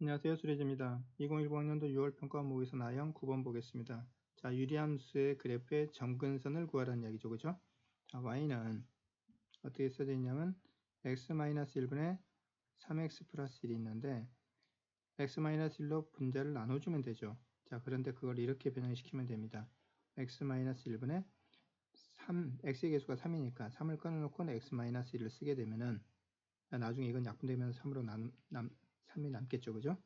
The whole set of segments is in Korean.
안녕하세요. 수리즈입니다. 2015학년도 6월 평가 모의서 나형 9번 보겠습니다. 자, 유리함수의 그래프의 점근선을 구하라는 이야기죠. 그죠? 자, y는 어떻게 써져 있냐면 x-1분의 3x 플러스 1이 있는데 x-1로 분자를 나눠주면 되죠. 자, 그런데 그걸 이렇게 변형시키면 됩니다. x-1분의 3, x의 개수가 3이니까 3을 끊어놓고 x-1을 쓰게 되면은 나중에 이건 약분되면 3으로 남, 남, 3이 남겠죠. 그죠?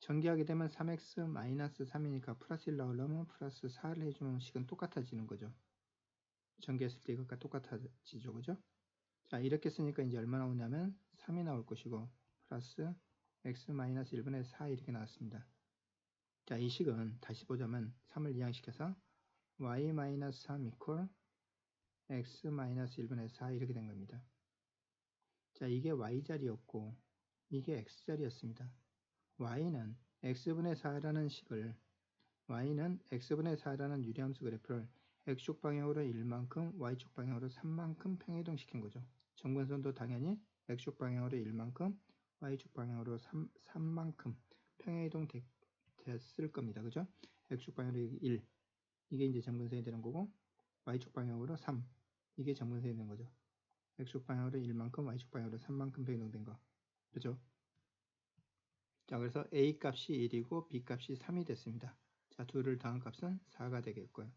전개하게 되면 3x-3이니까 플러스 1 나오려면 플러스 4를 해주면 식은 똑같아지는 거죠. 전개했을 때 이것과 똑같아지죠. 그죠? 자, 이렇게 쓰니까 이제 얼마 나오냐면 3이 나올 것이고 플러스 x-1분의 4 이렇게 나왔습니다. 자, 이 식은 다시 보자면 3을 이항시켜서 y-3 equal x-1분의 4 이렇게 된 겁니다. 자, 이게 y자리였고 이게 x자리였습니다. y는 x분의 4라는 식을 y는 x분의 4라는 유리함수 그래프를 x축 방향으로 1만큼 y축 방향으로 3만큼 평행이동 시킨 거죠. 정근선도 당연히 x축 방향으로 1만큼 y축 방향으로 3, 3만큼 평행이동 됐을 겁니다. 그죠? x축 방향으로 1 이게 이제 정근선이 되는 거고 y축 방향으로 3 이게 정근선이 되는 거죠. x축 방향으로 1만큼 y축 방향으로 3만큼 변동된 거 그죠? 자, 그래서 A 값이 1이고 B 값이 3이 됐습니다. 자, 둘을 더한 값은 4가 되겠고요.